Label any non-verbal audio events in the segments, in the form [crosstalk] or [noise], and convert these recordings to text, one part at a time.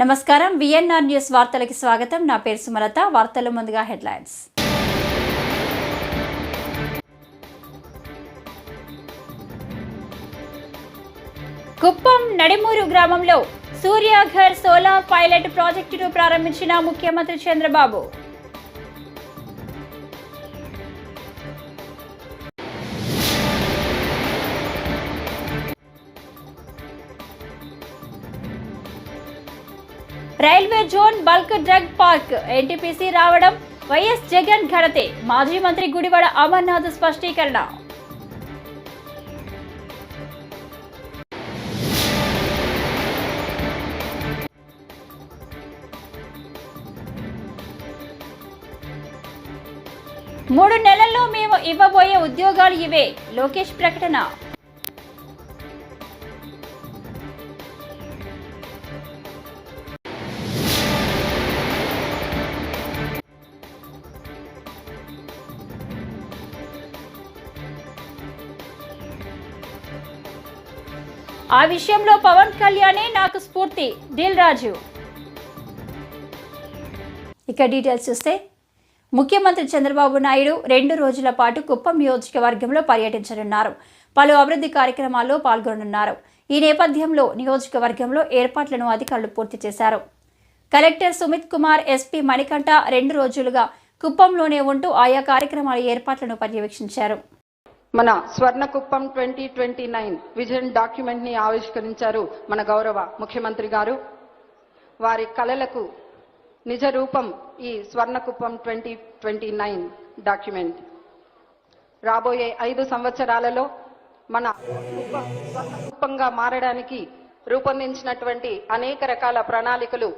నమస్కారం. VNR news వార్తలకి స్వాగతం. నా పేరు సుమలత. వార్తలు ముందుగా హెడ్లైన్స్. కుప్పం నడిమూరు గ్రామంలో సూర్యాఘర్ సోలార్ పైలట్ ప్రాజెక్టును ప్రారంభించిన ముఖ్యమంత్రి Chandrababu. Railway zone bulk drug park. NTPC రావడం వైఎస్ జగన్ ఘనతే. మాజీ మంత్రి గుడివాడ అమర్నాథ్ స్పష్టీకరణ. మూడు నెలల్లో మేము ఇవ్వబోయే ఉద్యోగాలు ఇవే. లోకేష్ ప్రకటన. ఆ విషయంలో పవన్ కళ్యాణే నాకు స్ఫూర్తి. దిల్ రాజు. ఇక డీటెయిల్స్ చూస్తే ముఖ్యమంత్రి చంద్రబాబు నాయుడు రెండు రోజుల పాటు కుప్పం నియోజకవర్గంలో పర్యటించనున్నారు. పలు అభివృద్ధి కార్యక్రమాల్లో పాల్గొననున్నారు. ఈ నేపథ్యంలో నియోజకవర్గంలో ఏర్పాట్లను అధికారులు పూర్తి చేశారు. కలెక్టర్ సుమిత్ కుమార్ ఎస్పీ మణికంఠ రెండు రోజులుగా కుప్పంలోనే ఉంటూ ఆయా కార్యక్రమాల ఏర్పాట్లను పర్యవేక్షించారు. మన Swarnakuppam twenty twenty nine vision డాక్యుమెంట్ని ఆవిష్కరించారు మన గౌరవ ముఖ్యమంత్రి గారు. వారి కళలకు నిజ రూపం ఈ Swarnakuppam twenty twenty nine document. రాబోయే ఐదు సంవత్సరాలలో మన కుప్పంగా మారడానికి రూపొందించినటువంటి అనేక రకాల ప్రణాళికలు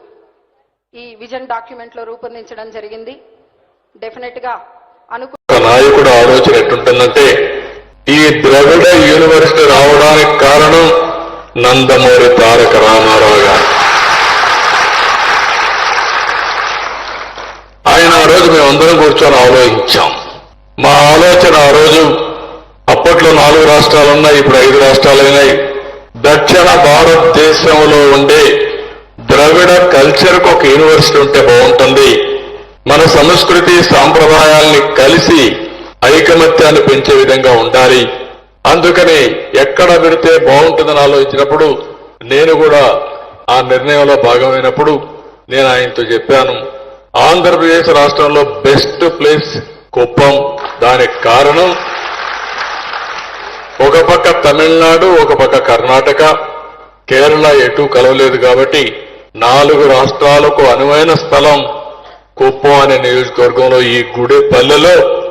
ఈ విజన్ డాక్యుమెంట్లో రూపొందించడం జరిగింది. డెఫినెట్గా అనుకు నాయకుడు ఆలోచన ఎట్టుంటుందంటే ఈ ద్రవిడ యూనివర్సిటీ రావడానికి కారణం నందమూరి తారక రామారావు గారు. ఆయన ఆ రోజు మేమందరం కూర్చొని ఆలోచించాం. మా ఆలోచన ఆ రోజు అప్పట్లో నాలుగు రాష్ట్రాలు ఉన్నాయి ఇప్పుడు ఐదు రాష్ట్రాలు అయినాయి. దక్షిణ భారతదేశంలో ఉండే ద్రవిడ కల్చర్కు ఒక యూనివర్సిటీ ఉంటే బాగుంటుంది. మన సంస్కృతి సాంప్రదాయాల్ని కలిసి ఐకమత్యాన్ని పెంచే విధంగా ఉండాలి. అందుకని ఎక్కడ పెడితే బాగుంటుందని ఆలోచించినప్పుడు నేను కూడా ఆ నిర్ణయంలో భాగమైనప్పుడు నేను ఆయనతో చెప్పాను. ఆంధ్రప్రదేశ్ రాష్ట్రంలో బెస్ట్ ప్లేస్ కుప్పం. దానికి కారణం ఒక పక్క తమిళనాడు ఒక పక్క కర్ణాటక. కేరళ ఎటు కలవలేదు కాబట్టి నాలుగు రాష్ట్రాలకు అనువైన స్థలం కుప్పం అనే నియోజకవర్గంలో ఈ గుడిపల్లెలో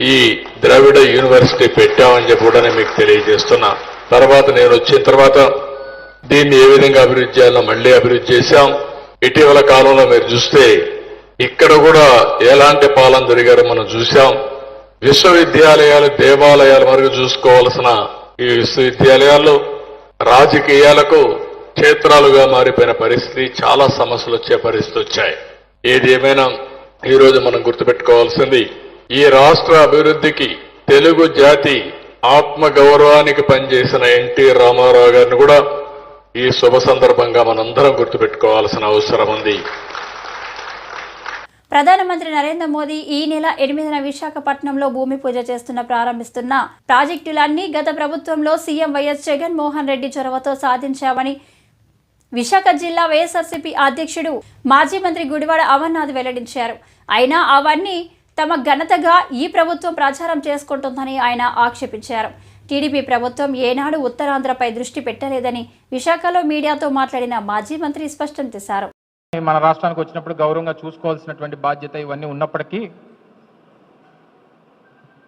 ఈ ద్రవిడ యూనివర్సిటీ పెట్టామని చెప్పి కూడా నేను మీకు తెలియజేస్తున్నా. తర్వాత నేను వచ్చిన తర్వాత దీన్ని ఏ విధంగా అభివృద్ధి చేయాలో మళ్ళీ అభివృద్ధి చేశాం. ఇటీవల కాలంలో మీరు చూస్తే ఇక్కడ కూడా ఎలాంటి పాలన జరిగారో మనం చూశాం. విశ్వవిద్యాలయాలు దేవాలయాల వరకు చూసుకోవాల్సిన ఈ విశ్వవిద్యాలయాల్లో రాజకీయాలకు క్షేత్రాలుగా మారిపోయిన పరిస్థితి చాలా సమస్యలు వచ్చే పరిస్థితి వచ్చాయి. ఏది ఏమైనా ఈరోజు మనం గుర్తుపెట్టుకోవాల్సింది ఈ రాష్ట్ర అభివృద్ధికి తెలుగు జాతి ఆత్మ గౌరవానికి పనిచేసిన ఎన్టీ రామారావు గారిని కూడా ఈ శుభ సందర్భంగా మనందరం గుర్తుపెట్టుకోవాల్సిన అవసరం ఉంది. ప్రధానమంత్రి నరేంద్ర మోదీ ఈ నెల ఎనిమిదిన విశాఖపట్నంలో భూమి పూజ చేస్తున్న ప్రారంభిస్తున్న ప్రాజెక్టులన్నీ గత ప్రభుత్వంలో సీఎం వైఎస్ జగన్మోహన్ రెడ్డి చొరవతో సాధించామని విశాఖ జిల్లా వైఎస్ఆర్సీపీ అధ్యక్షుడు మాజీ మంత్రి గుడివాడ అమర్నాథ్ వెల్లడించారు. అయినా అవన్నీ తమ ఘనతగా ఈ ప్రభుత్వం ప్రచారం చేసుకుంటుందని ఆయన ఆక్షేపించారు. టీడీపీ ప్రభుత్వం ఏనాడు ఉత్తరాంధ్రపై దృష్టి పెట్టలేదని విశాఖలో మీడియాతో మాట్లాడిన మాజీ మంత్రి స్పష్టం చేశారు. మన రాష్ట్రానికి వచ్చినప్పుడు గౌరవంగా చూసుకోవాల్సినటువంటి బాధ్యత ఇవన్నీ ఉన్నప్పటికీ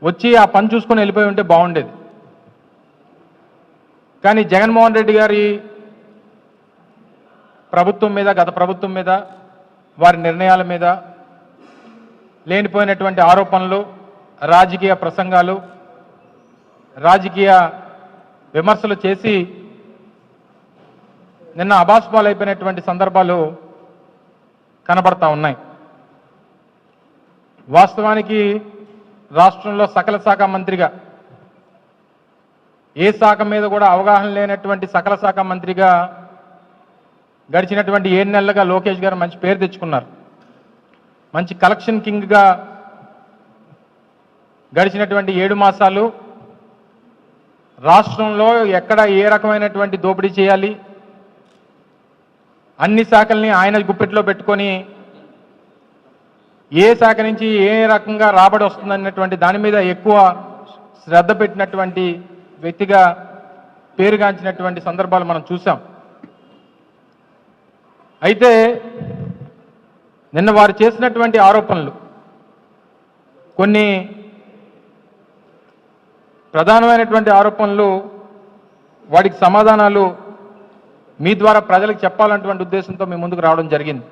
వచ్చి ఆ పని చూసుకొని వెళ్ళిపోయి ఉంటే బాగుండేది. కానీ జగన్మోహన్ రెడ్డి గారి ప్రభుత్వం మీద గత ప్రభుత్వం మీద వారి నిర్ణయాల మీద లేనిపోయినటువంటి ఆరోపణలు రాజకీయ ప్రసంగాలు రాజకీయ విమర్శలు చేసి నిన్న అబాస్పాలైపోయినటువంటి సందర్భాలు కనబడతా ఉన్నాయి. వాస్తవానికి రాష్ట్రంలో సకల శాఖ మంత్రిగా ఏ శాఖ మీద కూడా అవగాహన లేనటువంటి సకల శాఖ మంత్రిగా గడిచినటువంటి ఏడు నెలలుగా లోకేష్ గారు మంచి పేరు తెచ్చుకున్నారు. మంచి కలెక్షన్ కింగ్గా గడిచినటువంటి ఏడు మాసాలు రాష్ట్రంలో ఎక్కడ ఏ రకమైనటువంటి దోపిడీ చేయాలి? అన్ని శాఖల్ని ఆయన గుప్పెట్లో పెట్టుకొని ఏ శాఖ నుంచి ఏ రకంగా రాబడి వస్తుందన్నటువంటి దాని మీద ఎక్కువ శ్రద్ధ పెట్టినటువంటి వ్యక్తిగా పేరుగాంచినటువంటి సందర్భాలు మనం చూసాం అయితే నిన్న వారు చేసినటువంటి ఆరోపణలు. కొన్ని ప్రధానమైనటువంటి ఆరోపణలు వాటికి సమాధానాలు మీ ద్వారా ప్రజలకు చెప్పాలన్నటువంటి ఉద్దేశంతో మీ ముందుకు రావడం జరిగింది.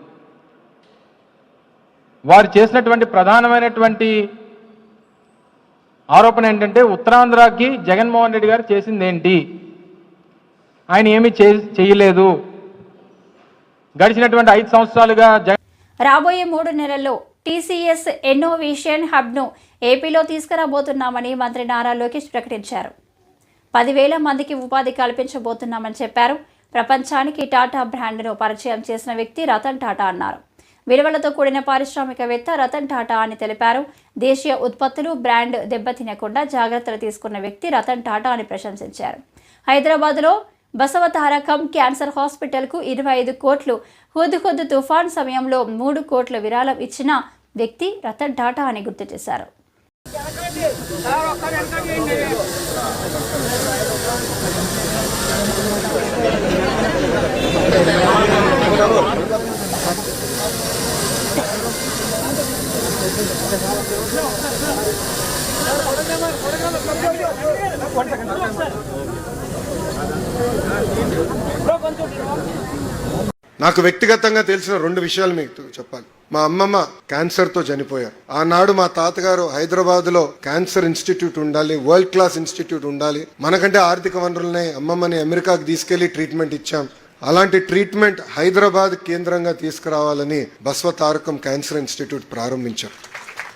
వారు చేసినటువంటి ప్రధానమైనటువంటి ఆరోపణ ఏంటంటే ఉత్తరాంధ్రకి జగన్మోహన్ రెడ్డి గారు చేసింది ఏంటి ఆయన ఏమీ చేయలేదు. గడిచినటువంటి ఐదు సంవత్సరాలుగా జగన్ రాబోయే మూడు నెలల్లో టీసీఎస్ ఎన్నోవేషన్ హబ్ను ఏపీలో తీసుకురాబోతున్నామని మంత్రి నారా లోకేష్ ప్రకటించారు. పదివేల మందికి ఉపాధి కల్పించబోతున్నామని చెప్పారు. ప్రపంచానికి టాటా బ్రాండ్ను పరిచయం చేసిన వ్యక్తి రతన్ టాటా అన్నారు. విలువలతో కూడిన పారిశ్రామికవేత్త రతన్ టాటా అని తెలిపారు. దేశీయ ఉత్పత్తులు బ్రాండ్ దెబ్బతినకుండా జాగ్రత్తలు తీసుకున్న వ్యక్తి రతన్ టాటా అని ప్రశంసించారు. హైదరాబాద్లో బసవతారకం క్యాన్సర్ హాస్పిటల్కు ఇరవై ఐదు కోట్లు. హుద్హుద్ తుఫాన్ సమయంలో మూడు కోట్ల విరాళం ఇచ్చిన వ్యక్తి రతన్ టాటా అని గుర్తు చేశారు. నాకు వ్యక్తిగతంగా తెలిసిన రెండు విషయాలు మీకు చెప్పాలి. మా అమ్మమ్మ క్యాన్సర్తో చనిపోయారు. ఆనాడు మా తాతగారు హైదరాబాద్లో క్యాన్సర్ ఇన్స్టిట్యూట్ ఉండాలి వరల్డ్ క్లాస్ ఇన్స్టిట్యూట్ ఉండాలి. మనకంటే ఆర్థిక వనరులనే అమ్మమ్మని అమెరికాకి తీసుకెళ్ళి ట్రీట్మెంట్ ఇచ్చాం. అలాంటి ట్రీట్మెంట్ హైదరాబాద్ కేంద్రంగా తీసుకురావాలని బస్వ తారకం క్యాన్సర్ ఇన్స్టిట్యూట్ ప్రారంభించారు.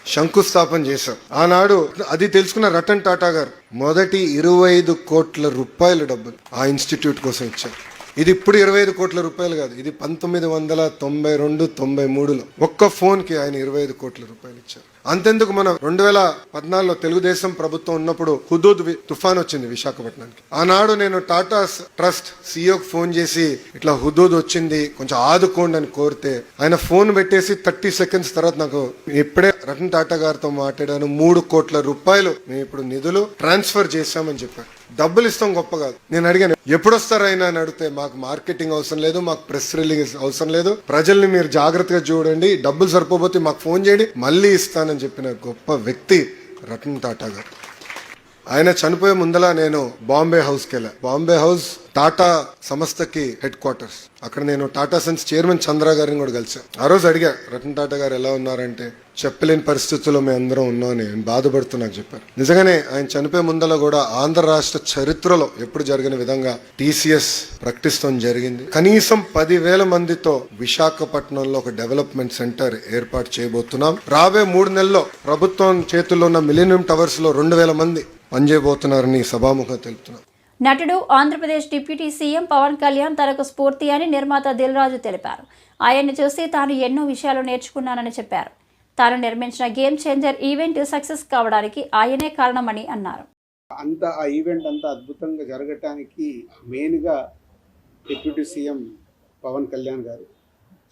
శంకుస్థాపన చేశాం. ఆనాడు అది తెలుసుకున్న రతన్ టాటా గారు మొదటి ఇరవై ఐదు కోట్ల రూపాయల డబ్బులు ఆ ఇన్స్టిట్యూట్ కోసం ఇచ్చారు. ఇది ఇప్పుడు ఇరవై ఐదు కోట్ల రూపాయలు కాదు. ఇది పంతొమ్మిది వందల తొంభై రెండు తొంభై మూడులో ఒక్క ఫోన్కి ఆయన ఇరవై ఐదు కోట్ల రూపాయలు ఇచ్చారు. అంతెందుకు మనం రెండు వేల పద్నాలుగులో తెలుగుదేశం ప్రభుత్వం ఉన్నప్పుడు హుదూద్ తుఫాన్ వచ్చింది విశాఖపట్నానికి. ఆనాడు నేను టాటా ట్రస్ట్ సీఈఓకి ఫోన్ చేసి ఇట్లా హుదూద్ వచ్చింది కొంచెం ఆదుకోండి అని కోరితే ఆయన ఫోన్ పెట్టేసి థర్టీ సెకండ్స్ తర్వాత నాకు ఇప్పుడే రతన్ టాటా గారితో మాట్లాడాను మూడు కోట్ల రూపాయలు మేము ఇప్పుడు నిధులు ట్రాన్స్ఫర్ చేశామని చెప్పారు. డబ్బులు ఇస్తాం గొప్ప కాదు. నేను అడిగాను ఎప్పుడు వస్తారైనా అని అడిగితే మాకు మార్కెటింగ్ అవసరం లేదు మాకు ప్రెస్ రిలీజ్ అవసరం లేదు. ప్రజల్ని మీరు జాగ్రత్తగా చూడండి డబ్బులు సరిపోతే మాకు ఫోన్ చేయండి మళ్ళీ ఇస్తానని చెప్పిన గొప్ప వ్యక్తి రతన్ టాటా గారు. ఆయన చనిపోయే ముందల నేను బాంబే హౌస్కి వెళ్ళా. బాంబే హౌస్ టాటా సంస్థకి హెడ్ క్వార్టర్స్ అక్కడ నేను టాటా సన్స్ చైర్మన్ చంద్ర గారిని కూడా కలిసాను ఆ రోజు అడిగా రతన్ టాటా గారు ఎలా ఉన్నారంటే చెప్పలేని పరిస్థితుల్లో మేము అందరం ఉన్నాం నేను బాధపడుతూ నాకు చెప్పారు. నిజంగానే ఆయన చనిపోయే ముందల కూడా ఆంధ్ర రాష్ట్ర చరిత్రలో ఎప్పుడు జరిగిన విధంగా టీసీఎస్ ప్రకటిస్తాం జరిగింది. కనీసం పదివేల మందితో విశాఖపట్నంలో ఒక డెవలప్మెంట్ సెంటర్ ఏర్పాటు చేయబోతున్నాం. రాబోయే మూడు నెలల్లో ప్రభుత్వం చేతుల్లో ఉన్న మిలీనియం టవర్స్లో రెండు వేల మంది పనిచేయబోతున్నారని సభాముఖం తెలుపుతున్నాం. నటుడు ఆంధ్రప్రదేశ్ డిప్యూటీ సీఎం పవన్ కళ్యాణ్ తనకు స్ఫూర్తి అని నిర్మాత దిల్ రాజు తెలిపారు. ఆయన్ని చూసి తాను ఎన్నో విషయాలు నేర్చుకున్నానని చెప్పారు. తాను నిర్మించిన గేమ్ చేంజర్ ఈవెంట్ సక్సెస్ కావడానికి ఆయనే కారణమని అన్నారు. అంత ఆ ఈవెంట్ అంతా అద్భుతంగా జరగటానికి మెయిన్గా డిప్యూటీ సీఎం పవన్ కళ్యాణ్ గారు.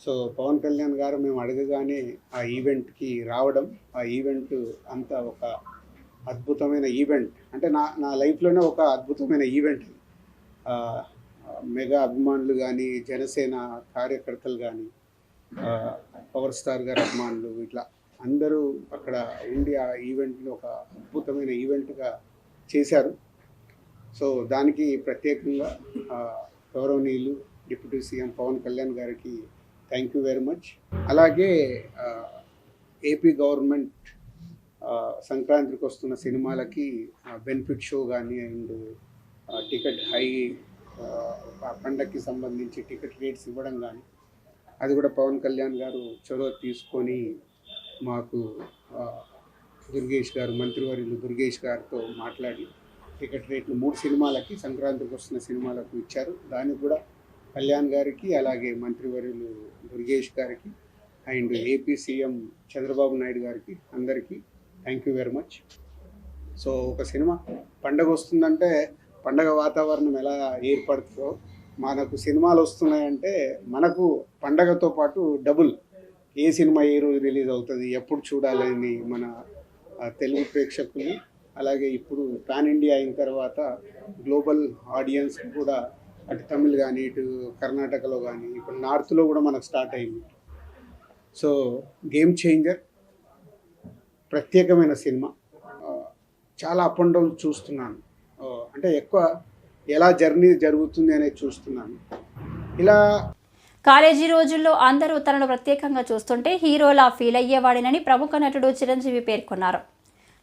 సో పవన్ కళ్యాణ్ గారు మేము అడగగానే ఆ ఈవెంట్కి రావడం ఆ ఈవెంట్ అంతా ఒక అద్భుతమైన ఈవెంట్. అంటే నా నా లైఫ్లోనే ఒక అద్భుతమైన ఈవెంట్ మెగా అభిమానులు కానీ జనసేన కార్యకర్తలు కానీ పవర్ స్టార్ గారి అభిమానులు ఇట్లా అందరూ అక్కడ ఉండి ఆ ఈవెంట్ని ఒక అద్భుతమైన ఈవెంట్గా చేశారు. సో దానికి ప్రత్యేకంగా గౌరవనీయులు డిప్యూటీ సీఎం పవన్ కళ్యాణ్ గారికి థ్యాంక్ యూ వెరీ మచ్ అలాగే ఏపీ గవర్నమెంట్ సంక్రాంతికి వస్తున్న సినిమాలకి బెనిఫిట్ షో కానీ అండ్ టికెట్ హై పండక్కి పండగకి సంబంధించి టికెట్ రేట్స్ ఇవ్వడం కానీ అది కూడా పవన్ కళ్యాణ్ గారు చొరవ తీసుకొని మాకు దుర్గేష్ గారు మంత్రివర్యులు దుర్గేష్ గారితో మాట్లాడి టికెట్ రేట్లు మూడు సినిమాలకి సంక్రాంతికి వస్తున్న సినిమాలకు ఇచ్చారు. దానికి కూడా కళ్యాణ్ గారికి అలాగే మంత్రివర్యులు దుర్గేష్ గారికి and AP CM Chandrababu Naidu గారికి అందరికీ thank you very much. So ఒక సినిమా పండగ వస్తుందంటే పండగ వాతావరణం ఎలా ఏర్పడుతుందో మనకు సినిమాలు వస్తున్నాయంటే మనకు పండగతో పాటు డబుల్. ఏ సినిమా ఏ రోజు రిలీజ్ అవుతుంది ఎప్పుడు చూడాలని మన తెలుగు ప్రేక్షకులు అలాగే ఇప్పుడు పాన్ ఇండియా అయిన తర్వాత గ్లోబల్ ఆడియన్స్ కూడా అటు తమిళ్ కానీ ఇటు కర్ణాటకలో కానీ ఇప్పుడు నార్త్లో కూడా మనకు స్టార్ట్ అయింది. సో గేమ్ చేంజర్ ప్రత్యేకమైన సినిమా. చాలా అప్ అండ్ డౌన్ చూస్తున్నాను. అంటే ఎక్కువ ఎలా జర్నీ జరుగుతుంది అనేది చూస్తున్నాను. ఇలా కాలేజీ రోజుల్లో అందరూ తనను ప్రత్యేకంగా చూస్తుంటే హీరోలా ఫీల్ అయ్యేవాడినని ప్రముఖ నటుడు చిరంజీవి పేర్కొన్నారు.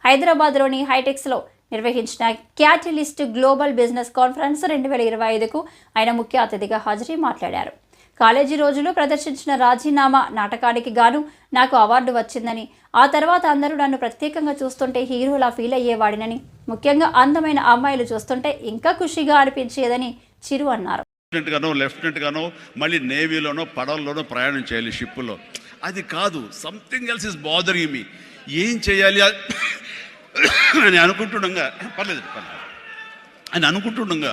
హైదరాబాద్లోని హైటెక్స్లో నిర్వహించిన క్యాటలిస్ట్ గ్లోబల్ బిజినెస్ కాన్ఫరెన్స్ రెండు వేల ఇరవై ఐదుకు ఆయన ముఖ్య అతిథిగా హాజరై మాట్లాడారు. కాలేజీ రోజులు ప్రదర్శించిన రాజీనామా నాటకానికి గాను నాకు అవార్డు వచ్చిందని ఆ తర్వాత అందరూ నన్ను ప్రత్యేకంగా చూస్తుంటే హీరోలా ఫీల్ అయ్యేవాడినని ముఖ్యంగా అందమైన అమ్మాయిలు చూస్తుంటే ఇంకా ఖుషిగా అనిపించేదని చిరు అన్నారు. లెఫ్టినెంట్ గానో లెఫ్టినెంట్ గానో మళ్ళీ నేవీలోనో పడవల్లోనో ప్రయాణం చేయాలి షిప్పులో. అది కాదు something else is bothering me ఏం చేయాలి [coughs] అని అనుకుంటుండగా పర్లేదు పర్లేదు. అని అనుకుంటుండగా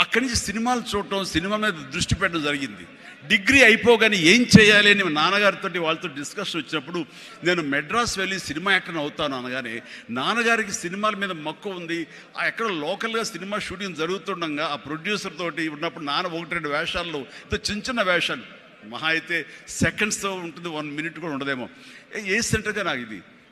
అక్కడి నుంచి సినిమాలు చూడటం సినిమా మీద దృష్టి పెట్టడం జరిగింది. డిగ్రీ అయిపోగానే ఏం చేయాలి అని నాన్నగారితో వాళ్ళతో డిస్కషన్ వచ్చినప్పుడు నేను మెడ్రాస్ వెళ్ళి సినిమా యాక్టర్ అవుతాను అనగానే నాన్నగారికి సినిమాల మీద మక్కువ ఉంది. ఆ ఎక్కడ లోకల్గా సినిమా షూటింగ్ జరుగుతుండగా ఆ ప్రొడ్యూసర్ తోటి ఉన్నప్పుడు నాన్న ఒకటి రెండు వేషాల్లో ఇంత చిన్న చిన్న వేషాలు. మహా అయితే సెకండ్స్తో ఉంటుంది వన్ మినిట్ కూడా ఉండదేమో. ఏ- ఏ సెంటర్గా నాకు ఇది?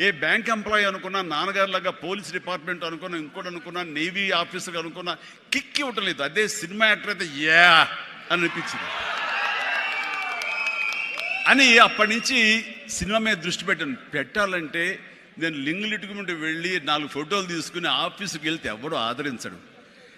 ఏ బ్యాంక్ ఎంప్లాయీ అనుకున్నా నాన్నగారులాగా పోలీస్ డిపార్ట్మెంట్ అనుకున్నా ఇంకోటి అనుకున్నా నేవీ ఆఫీసర్ అనుకున్నా కిక్ ఇవ్వటం లేదు. అదే సినిమా యాక్టర్ అయితే యా అని అనిపించింది. అని అప్పటి నుంచి సినిమా మీద దృష్టి పెట్టాను. పెట్టాలంటే నేను లింగులిటుకుంటూ వెళ్ళి నాలుగు ఫోటోలు తీసుకుని ఆఫీస్కి వెళ్తే ఎవడో ఆదరించడు.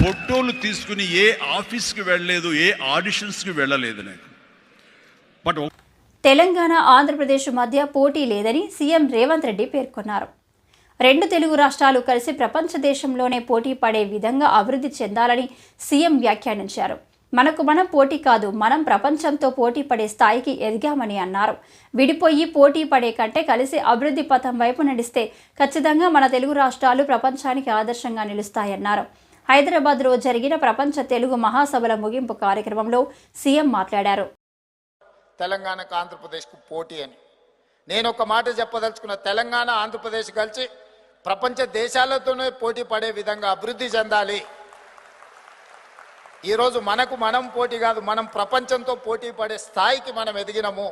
ఫోటోలు తీసుకుని ఏ ఆఫీస్కి వెళ్ళలేదు ఏ ఆడిషన్స్కి వెళ్ళలేదు నేను బట్ తెలంగాణ ఆంధ్రప్రదేశ్ మధ్య పోటీ లేదని సీఎం రేవంత్ రెడ్డి పేర్కొన్నారు. రెండు తెలుగు రాష్ట్రాలు కలిసి ప్రపంచ దేశంలోనే పోటీ పడే విధంగా అభివృద్ధి చెందాలని సీఎం వ్యాఖ్యానించారు. మనకు మనం పోటీ కాదు మనం ప్రపంచంతో పోటీ పడే స్థాయికి ఎదిగామని అన్నారు. విడిపోయి పోటీ పడే కంటే కలిసి అభివృద్ధి పథం వైపు నడిస్తే ఖచ్చితంగా మన తెలుగు రాష్ట్రాలు ప్రపంచానికి ఆదర్శంగా నిలుస్తాయన్నారు. హైదరాబాద్లో జరిగిన ప్రపంచ తెలుగు మహాసభల ముగింపు కార్యక్రమంలో సీఎం మాట్లాడారు. తెలంగాణకు ఆంధ్రప్రదేశ్కు పోటీ అని. నేను ఒక మాట చెప్పదలుచుకున్న తెలంగాణ ఆంధ్రప్రదేశ్ కలిసి ప్రపంచ దేశాలతోనే పోటీ పడే విధంగా అభివృద్ధి చెందాలి. ఈరోజు మనకు మనం పోటీ కాదు మనం ప్రపంచంతో పోటీ పడే స్థాయికి మనం ఎదిగినము.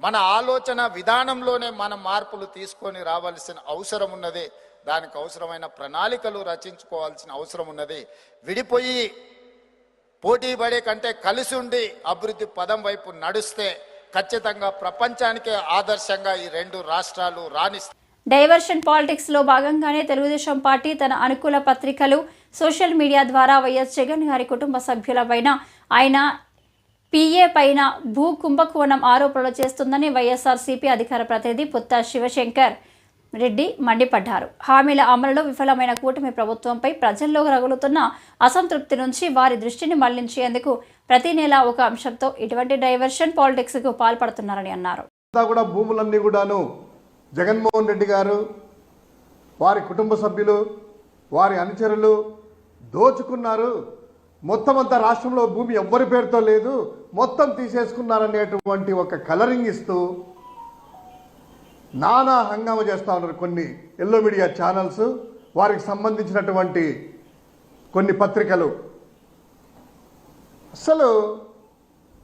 మన ఆలోచన విధానంలోనే మనం మార్పులు తీసుకొని రావాల్సిన అవసరం ఉన్నది. దానికి అవసరమైన ప్రణాళికలు రచించుకోవాల్సిన అవసరం ఉన్నది. విడిపోయి పోటీ పడే కంటే కలిసి ఉండి అభివృద్ధి పదం వైపు నడుస్తే ఖచ్చితంగా ప్రపంచానికే ఆదర్శంగా ఈ రెండు రాష్ట్రాలు రాణిస్తాయి. డైవర్షన్ పాలిటిక్స్లో భాగంగానే తెలుగుదేశం పార్టీ తన అనుకూల పత్రికలు సోషల్ మీడియా ద్వారా వైఎస్ జగన్ గారి కుటుంబ సభ్యులపైన ఆయన పిఏ పైన భూ కుంభకోణం ఆరోపణలు చేస్తుందని వైఎస్ఆర్సీపీ అధికార ప్రతినిధి పుత్త శివశంకర్ రెడ్డి మండిపడ్డారు. హామీల అమలులో విఫలమైన కూటమి ప్రభుత్వంపై ప్రజల్లో రగులుతున్న అసంతృప్తి నుంచి వారి దృష్టిని మళ్ళించేందుకు ప్రతి నెల ఒక అంశంతో ఇటువంటి డైవర్షన్ పాలిటిక్స్కు పాల్పడుతున్నారని అన్నారు. కూడా భూములన్నీ కూడాను జగన్మోహన్ రెడ్డి గారు వారి కుటుంబ సభ్యులు వారి అనుచరులు దోచుకున్నారు. మొత్తం అంతా రాష్ట్రంలో భూమి ఎవ్వరి పేరుతో లేదు మొత్తం తీసేసుకున్నారనేటువంటి ఒక కలరింగ్ ఇస్తూ నానా హంగామా చేస్తూ ఉన్నారు కొన్ని ఎల్లో మీడియా ఛానల్స్ వారికి సంబంధించినటువంటి కొన్ని పత్రికలు. అసలు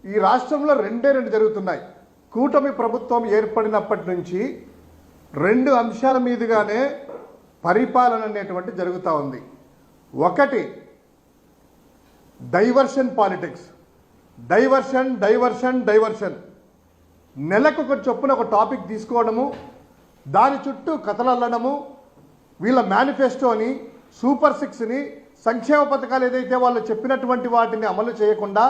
ఈ రాష్ట్రంలో రెండే రెండు జరుగుతున్నాయి. కూటమి ప్రభుత్వం ఏర్పడినప్పటి నుంచి రెండు అంశాల మీదుగానే పరిపాలన అనేటువంటి జరుగుతూ ఉంది. ఒకటి diversion politics. Diversion diversion diversion. నెలకు ఒక చొప్పున ఒక టాపిక్ తీసుకోవడము దాని చుట్టూ కథలు అల్లడము వీళ్ళ మేనిఫెస్టోని సూపర్ సిక్స్ని సంక్షేమ పథకాలు ఏదైతే వాళ్ళు చెప్పినటువంటి వాటిని అమలు చేయకుండా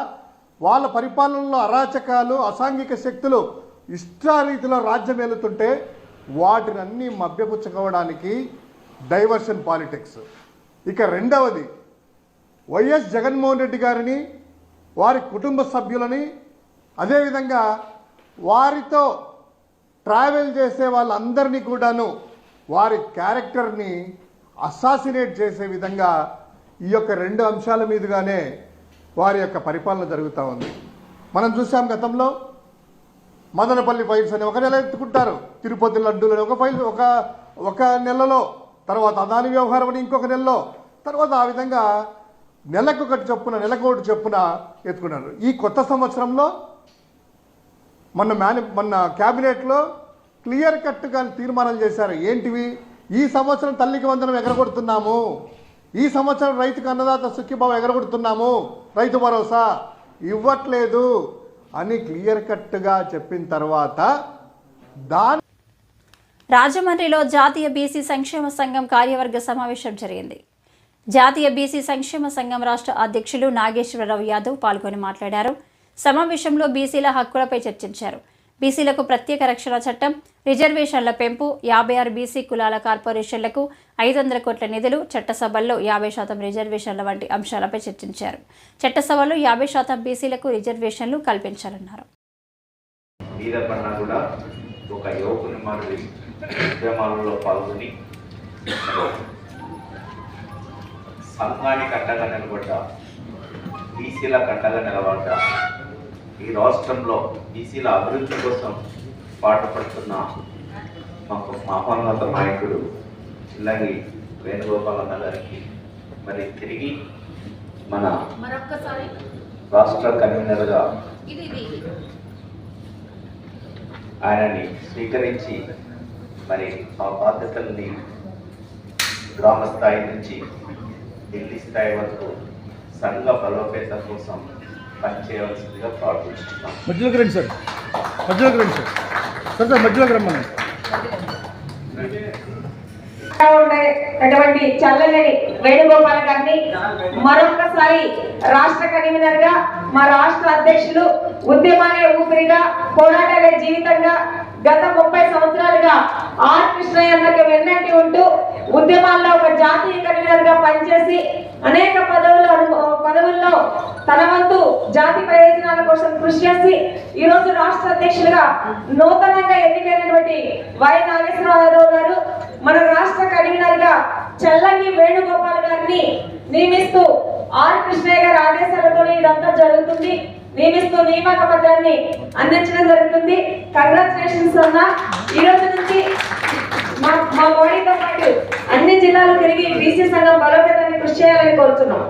వాళ్ళ పరిపాలనలో అరాచకాలు అసాంఘిక శక్తులు ఇష్టారీతిలో రాజ్యం ఏలుతుంటే వాటిని అన్నీ మభ్యపుచ్చుకోవడానికి డైవర్షన్ పాలిటిక్స్. ఇక రెండవది వైఎస్ జగన్మోహన్ రెడ్డి గారిని వారి కుటుంబ సభ్యులని అదేవిధంగా వారితో ట్రావెల్ చేసే వాళ్ళందరినీ కూడాను వారి క్యారెక్టర్ని అసాసినేట్ చేసే విధంగా ఈ యొక్క రెండు అంశాల మీదుగానే వారి యొక్క పరిపాలన జరుగుతూ ఉంది. మనం చూసాం గతంలో మదనపల్లి ఫైల్స్ అని ఒక నెల ఎత్తుకుంటారు. తిరుపతి లడ్డూలని ఒక ఫైల్ ఒక ఒక నెలలో తర్వాత అదాని వ్యవహారం అని ఇంకొక నెలలో తర్వాత ఆ విధంగా నెలకొకటి చొప్పున నెలకొకటి చొప్పున ఎత్తుకున్నారు ఈ కొత్త సంవత్సరంలో మొన్న మేని మొన్న క్యాబినెట్లో క్లియర్ కట్గా తీర్మానం చేశారు. ఏంటివి? ఈ సంవత్సరం తల్లికి వందనం ఎగరగొడుతున్నాము. ఈ సంవత్సరం రైతుకు అన్నదాత సుఖీభావం ఎగరగొడుతున్నాము. రైతు భరోసా ఇవ్వట్లేదు అని క్లియర్ కట్గా చెప్పిన తర్వాత దాని రాజమండ్రిలో జాతీయ బీసీ సంక్షేమ సంఘం కార్యవర్గ సమావేశం జరిగింది. జాతీయ బీసీ సంక్షేమ సంఘం రాష్ట్ర అధ్యక్షులు నాగేశ్వరరావు యాదవ్ పాల్గొని మాట్లాడారు. సమావేశంలో బీసీల హక్కులపై చర్చించారు. బీసీలకు ప్రత్యేక రక్షణ చట్టం రిజర్వేషన్ల పెంపు యాభై ఆరు బీసీ కులాల కార్పొరేషన్లకు ఐదు వందల కోట్ల నిధులు చట్టసభల్లో యాభై శాతం రిజర్వేషన్ల వంటి అంశాలపై చర్చించారు. చట్టసభలో యాభై శాతం బీసీలకు రిజర్వేషన్లు కల్పించాలన్నారు. ఒక యువకుని ఉద్యమాలలో పాల్గొని సంఘానికి అండగా నిలబడ్డా బీసీల అండగా నిలబడ్డా ఈ రాష్ట్రంలో బీసీల అభివృద్ధి కోసం పాటుపడుతున్న మాకు మహోన్నత నాయకుడు చిల్లంగి వేణుగోపాలన్న గారికి మరి తిరిగి మన రాష్ట్ర కన్వీనర్గా ఆయనని స్వీకరించి మరి ఆ బాధ్యతల్ని గ్రామ స్థాయి నుంచి ఢిల్లీ స్థాయి వరకు సంఘ బలోపేతం కోసం పనిచేయవలసిందిగా ప్రార్థిస్తున్నాం మధ్యలోకి రండి సార్. మధ్యలోకి రండి సార్. సార్ సార్ మధ్యలోకి రమ్మని ఉండేటటువంటి చల్లలేని వేణుగోపాల్ గారిని మరొకసారి రాష్ట్ర కన్వీనర్గా మా రాష్ట్ర అధ్యక్షులు ఉద్యమాలే ఊపిరిగా పోరాటాలే జీవితంగా గత ముప్పై సంవత్సరాలుగా ఆర్ కృష్ణయ్యకి వెన్నంటి ఉంటూ ఉద్యమాల్లో ఒక జాతీయ కన్వీనర్గా పనిచేసి అనేక పదవులు పదవుల్లో తన వంతు జాతి ప్రయోజనాల కోసం కృషి చేసి ఈ రోజు రాష్ట్ర అధ్యక్షులుగా నూతనంగా ఎన్నికైనటువంటి వై నాగేశ్వరరావు గారు మన రాష్ట్ర కన్వీనర్గా చల్లంగి వేణుగోపాల్ గారిని నియమిస్తూ ఆర్ కృష్ణయ్య గారి ఆదేశాలతో ఇదంతా జరుగుతుంది. నియమిస్తూ నియామక పత్రాన్ని అందించడం జరుగుతుంది. కంగ్రాచులేషన్స్ అన్న. ఈ రోజు నుంచి మా మా బాడీతో పాటు అన్ని జిల్లాలు తిరిగి బీసీ సంఘం బలోపేతాన్ని కృషి చేయాలని కోరుతున్నాం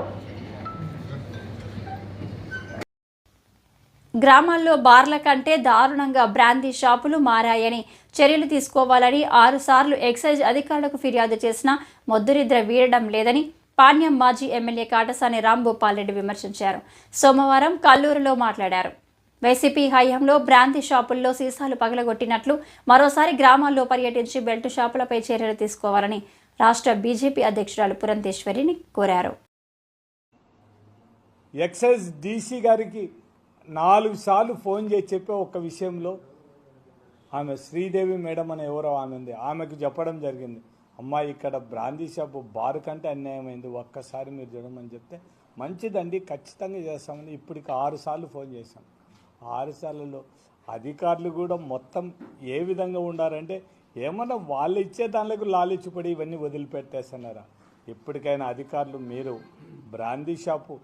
గ్రామాల్లో బార్ల కంటే దారుణంగా బ్రాందీ షాపులు మారాయని చర్యలు తీసుకోవాలని ఆరుసార్లు ఎక్సైజ్ అధికారులకు ఫిర్యాదు చేసినా మొద్దురిద్ర వీడడం లేదని పాణ్యం మాజీ ఎమ్మెల్యే కాటసాని రాంభూపాల్ రెడ్డి విమర్శించారు. సోమవారం కల్లూరులో మాట్లాడారు. వైసీపీ హయాంలో బ్రాంతి షాపుల్లో సీసాలు పగలగొట్టినట్లు మరోసారి గ్రామాల్లో పర్యటించి బెల్ట్ షాపులపై చర్యలు తీసుకోవాలని రాష్ట్ర బీజేపీ అధ్యక్షురాలు పురంధేశ్వరిని కోరారు. ఎక్సైజ్ డీసీ గారికి నాలుగు సార్లు ఫోన్ చేసి చెప్పే ఒక విషయంలో ఆమె శ్రీదేవి మేడం అని ఎవరో ఆమె ఉంది. ఆమెకు చెప్పడం జరిగింది. అమ్మా ఇక్కడ బ్రాందీ షాపు బార్ కంటే అన్యాయమైంది. ఒక్కసారి మీరు చూడమని చెప్తే మంచిదండి ఖచ్చితంగా చేస్తామని ఇప్పటికి ఆరు సార్లు ఫోన్ చేశాం. ఆరు సార్లలో అధికారులు కూడా మొత్తం ఏ విధంగా ఉండారంటే ఏమన్నా వాళ్ళు ఇచ్చే దానిలకు లాలిచ్చిపడి ఇవన్నీ వదిలిపెట్టేస్తున్నారా? ఇప్పటికైనా అధికారులు మీరు బ్రాందీ షాపు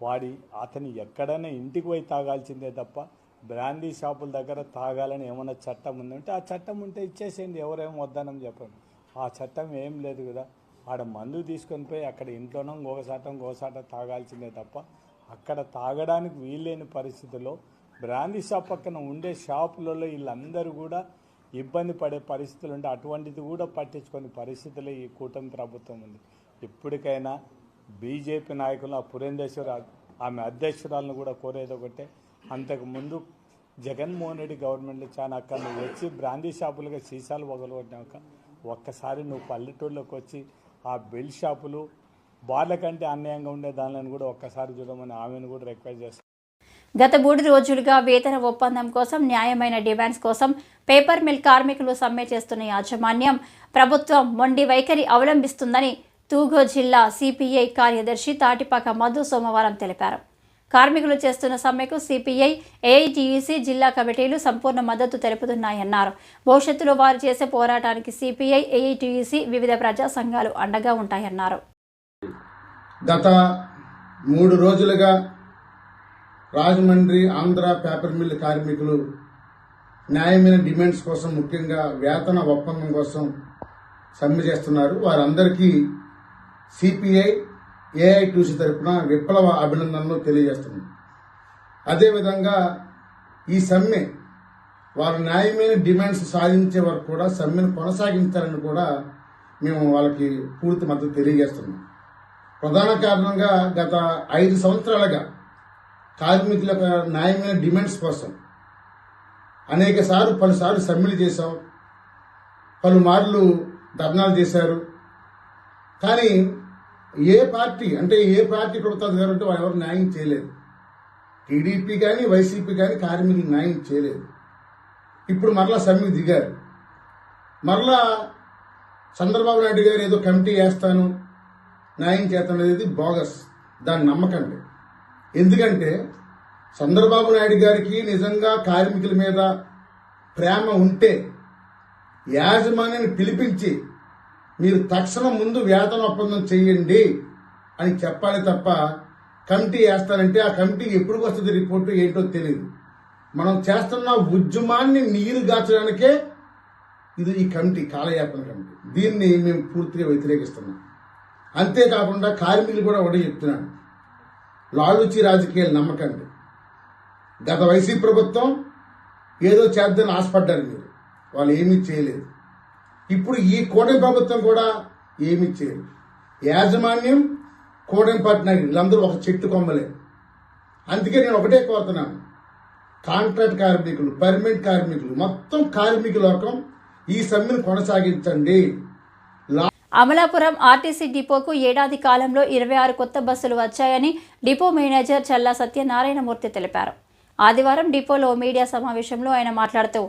వాడి అతను ఎక్కడైనా ఇంటికి పోయి తాగాల్సిందే తప్ప బ్రాందీ షాపుల దగ్గర తాగాలని ఏమైనా చట్టం ఉందంటే ఆ చట్టం ఉంటే ఇచ్చేసేయండి. ఎవరేం వద్దనని చెప్పండి ఆ చట్టం ఏం లేదు కదా. ఆడ మందు తీసుకొని పోయి అక్కడ ఇంట్లోనో గోసాటం గోసాట తాగాల్సిందే తప్ప అక్కడ తాగడానికి వీల్లేని పరిస్థితుల్లో బ్రాందీ షాప్ పక్కన ఉండే షాపులలో వీళ్ళందరూ కూడా ఇబ్బంది పడే పరిస్థితులు ఉంటే అటువంటిది కూడా పట్టించుకునే పరిస్థితులే ఈ కూటమి ప్రభుత్వం ఉంది. ఇప్పటికైనా బీజేపీ నాయకులు ఆ పురేందేశ్వర ఆమె అధ్యక్షురాలను కూడా కోరేది ఒకటే. అంతకుముందు జగన్మోహన్ రెడ్డి గవర్నమెంట్లో చాలా అక్కడ వచ్చి బ్రాందీ షాపులుగా సీసాలు వగలగొట్టినాక ఒక్కసారి నువ్వు పల్లెటూళ్ళకి వచ్చి ఆ బెల్ షాపులు బార్ల కంటే అన్యాయంగా ఉండే దానిని కూడా ఒక్కసారి చూడమని ఆమెను కూడా రిక్వెస్ట్ చేస్తాను గత మూడు రోజులుగా వేతన ఒప్పందం కోసం న్యాయమైన డిమాండ్స్ కోసం పేపర్ మిల్ కార్మికులు సమ్మె చేస్తున్న యాజమాన్యం ప్రభుత్వం మొండి వైఖరి అవలంబిస్తుందని తూగో జిల్లా సిపిఐ కార్యదర్శి తాటిపాక మధు సోమవారం తెలిపారు. కార్మికులు చేస్తున్న సమ్మెకు సిపిఐ ఏఐటీయూసీ జిల్లా కమిటీలు సంపూర్ణ మద్దతు తెలుపుతున్నాయన్నారు. భవిష్యత్తులో వారు చేసే పోరాటానికి సిపిఐ ఏఐటీయూసీ వివిధ ప్రజా సంఘాలు అండగా ఉంటాయన్నారు. గత మూడు రోజులుగా రాజమండ్రి ఆంధ్ర పేపర్ మిల్ కార్మికులు న్యాయమైన డిమాండ్స్ కోసం ముఖ్యంగా వేతన ఒప్పందం కోసం సమ్మె చేస్తున్నారు. వారందరికీ సిపిఐ ఏఐటీసీ తరఫున విప్లవ అభినందనలు తెలియజేస్తుంది అదేవిధంగా ఈ సమ్మె వారు న్యాయమైన డిమాండ్స్ సాధించే వరకు కూడా సమ్మెను కొనసాగించాలని కూడా మేము వాళ్ళకి పూర్తి మద్దతు తెలియజేస్తున్నాం. ప్రధాన కారణంగా గత ఐదు సంవత్సరాలుగా కార్మికుల న్యాయమైన డిమాండ్స్ కోసం అనేక సార్లు పలుసార్లు సమ్మెలు చేశాం. పలుమార్లు ధర్నాలు చేశారు. కానీ ఏ పార్టీ అంటే ఏ పార్టీ ప్రభుత్వం కాబట్టి వాళ్ళు ఎవరు న్యాయం చేయలేదు. టీడీపీ కానీ వైసీపీ కానీ కార్మికులు న్యాయం చేయలేదు. ఇప్పుడు మరలా సమ్మె దిగారు. మరలా చంద్రబాబు నాయుడు గారు ఏదో కమిటీ వేస్తాను న్యాయం చేస్తాను అనేది బోగస్. దాన్ని నమ్మకండి ఎందుకంటే చంద్రబాబు నాయుడు గారికి నిజంగా కార్మికుల మీద ప్రేమ ఉంటే యాజమాన్యాన్ని పిలిపించి మీరు తక్షణం ముందు వేతన ఒప్పందం చేయండి అని చెప్పాలి తప్ప కమిటీ వేస్తారంటే ఆ కమిటీ ఎప్పుడు వస్తుంది రిపోర్టు ఏంటో తెలియదు మనం చేస్తున్న ఉద్యమాన్ని నీరు గాచడానికే ఇది ఈ కమిటీ కాలయాపన కమిటీ. దీన్ని మేము పూర్తిగా వ్యతిరేకిస్తున్నాం. అంతేకాకుండా కార్మికులు కూడా ఒకటి చెప్తున్నాను లాలుచి రాజకీయాలు నమ్మకండి. గత వైసీపీ ప్రభుత్వం ఏదో చేద్దని ఆశపడ్డారు మీరు. వాళ్ళు ఏమీ చేయలేదు. ఇప్పుడు ఈ కూటమి ప్రభుత్వం కూడా ఏమి చేయరు యాజమాన్యం కూటమి పట్టిన వీళ్ళందరూ ఒక చెట్టు కొమ్మలే. అందుకే నేను ఒకటే కోరుతున్నాను. కాంట్రాక్ట్ కార్మికులు పర్మనెంట్ కార్మికులు మొత్తం కార్మిక లోకం ఈ సమ్మెను కొనసాగించండి. అమలాపురం ఆర్టీసీ డిపోకు ఏడాది కాలంలో ఇరవై ఆరు కొత్త బస్సులు వచ్చాయని డిపో మేనేజర్ చల్లా సత్యనారాయణమూర్తి తెలిపారు. ఆదివారం డిపోలో మీడియా సమావేశంలో ఆయన మాట్లాడుతూ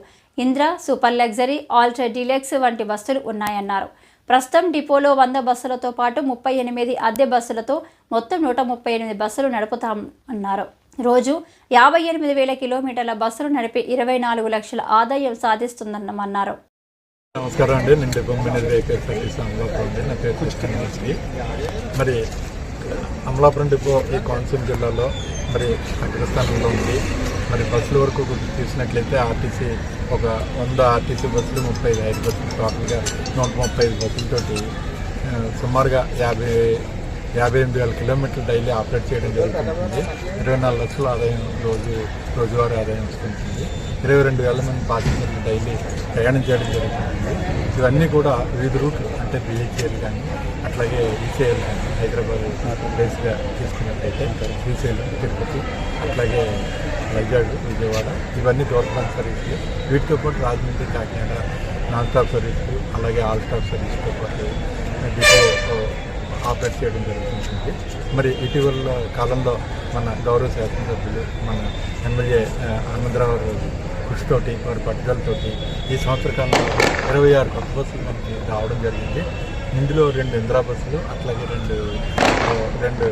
Indra super luxury ultra deluxe వంటి బస్సులు ఉన్నాయన్నారు. ప్రస్తుతం డిపోలో వంద బస్సులతో పాటు ముప్పై ఎనిమిది అద్దె బస్సులతో మొత్తం నూట ముప్పై ఎనిమిది బస్సులు నడుపుతాం అన్నారు రోజు యాభై ఎనిమిది వేల కిలోమీటర్ల బస్సులు నడిపి ఇరవై నాలుగు లక్షల ఆదాయం సాధిస్తుందన్నమన్నారు. నమస్కారం అండి. నేను depot manager vehicle service Amalapuram నా పేరు కృష్ణ మరి అమలాపురం డిపో ఈ కోనసీమ జిల్లాలో మరి అగ్రస్థానంలో ఉంది. మరి బస్సుల వరకు చూసినట్లయితే ఆర్టీసీ ఒక వంద ఆర్టీసీ బస్సులు ముప్పై ఐదు ఐదు బస్సులు టోటల్గా నూట ముప్పై ఐదు బస్సులతోటి సుమారుగా యాభై యాభై ఎనిమిది వేల కిలోమీటర్లు డైలీ ఆపరేట్ చేయడం జరుగుతుంది ఇరవై నాలుగు లక్షల ఆదాయం రోజు రోజువారీ ఆదాయం వస్తుంటుంది. ఇరవై రెండు వేల మంది పాసింజర్లు డైలీ ప్రయాణం చేయడం జరుగుతుంది. ఇవన్నీ కూడా వివిధ రూట్లు అంటే బిహెచ్ఎల్ కానీ అట్లాగే ఈసీఎల్ కానీ హైదరాబాద్ బేస్గా తీసుకున్నట్టయితే ఈసీఎల్ తిరుపతి అట్లాగే వైజాగ్ విజయవాడ ఇవన్నీ గవర్నమెంట్ సర్వీసులు. వీటితో పాటు రాజమండ్రి కాకినాడ నాన్ స్టాప్ సర్వీసులు అలాగే ఆల్ స్టాప్ సర్వీస్తో పాటు డిపో ఆపరేట్ చేయడం జరుగుతుంది మరి ఇటీవల కాలంలో మన గౌరవ శాసనసభ్యులు మన ఎమ్మెల్యే ఆనందరావు గారు కృషితోటి వారి పట్టుదలతోటి ఈ సంవత్సర కాలంలో ఇరవై ఆరు కొత్త బస్సులు మనకి రావడం జరిగింది. ఇందులో రెండు ఇందిరా బస్సులు అట్లాగే రెండు రెండు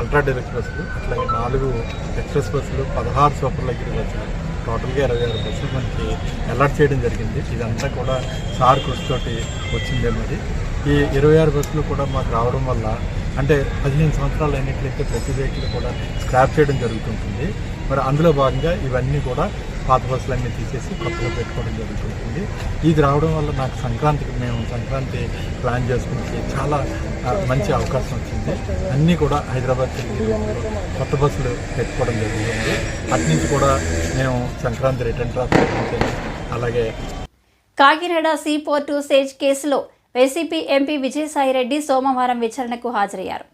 అల్ట్రా డెలక్స్ బస్సులు అట్లాగే నాలుగు ఎక్స్ప్రెస్ బస్సులు పదహారు సూపర్ లగ్జరీ బస్సులు టోటల్గా ఇరవై ఆరు బస్సులు మనకి అలర్ట్ చేయడం జరిగింది. ఇదంతా కూడా సార్ కృషితోటి వచ్చిందే మరి. ఈ ఇరవై ఆరు బస్సులు కూడా మాకు రావడం వల్ల అంటే పదిహేను సంవత్సరాలు అయినట్లయితే ప్రతి వెహికల్ కూడా స్క్రాప్ చేయడం జరుగుతుంటుంది. మరి అందులో భాగంగా ఇవన్నీ కూడా పాత బస్సులన్నీ తీసేసి కొత్తగా పెట్టుకోవడం జరుగుతుంటుంది. ఇది రావడం వల్ల నాకు సంక్రాంతికి మేము సంక్రాంతి ప్లాన్ చేసుకుని చాలా మంచి అవకాశం వచ్చింది. అన్నీ కూడా హైదరాబాద్ తిరిగి కొత్త బస్సులు పెట్టుకోవడం జరుగుతుంది. అటు నుంచి కూడా మేము సంక్రాంతి రిటర్న్ ట్రాఫిక్ అలాగే కాకినాడ సీ పోర్టు సేజ్ కేసులో వైసీపీ ఎంపీ విజయసాయిరెడ్డి సోమవారం విచారణకు హాజరయ్యారు.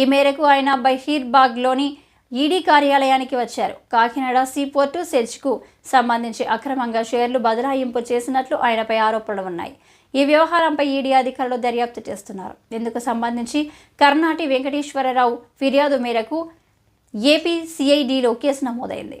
ఈ మేరకు ఆయన బహీర్బాగ్లోని ఈడీ కార్యాలయానికి వచ్చారు. కాకినాడ సీపోర్టు సెజ్కు సంబంధించి అక్రమంగా షేర్లు బదలాయింపు చేసినట్లు ఆయనపై ఆరోపణలు ఉన్నాయి. ఈ వ్యవహారంపై ఈడీ అధికారులు దర్యాప్తు చేస్తున్నారు. ఇందుకు సంబంధించి కర్ణాటి వెంకటేశ్వరరావు ఫిర్యాదు మేరకు ఏపీ సిఐడిలో కేసు నమోదైంది.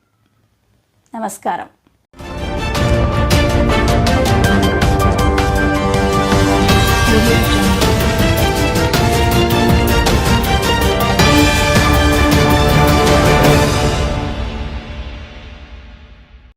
నమస్కారం Audio Jungle.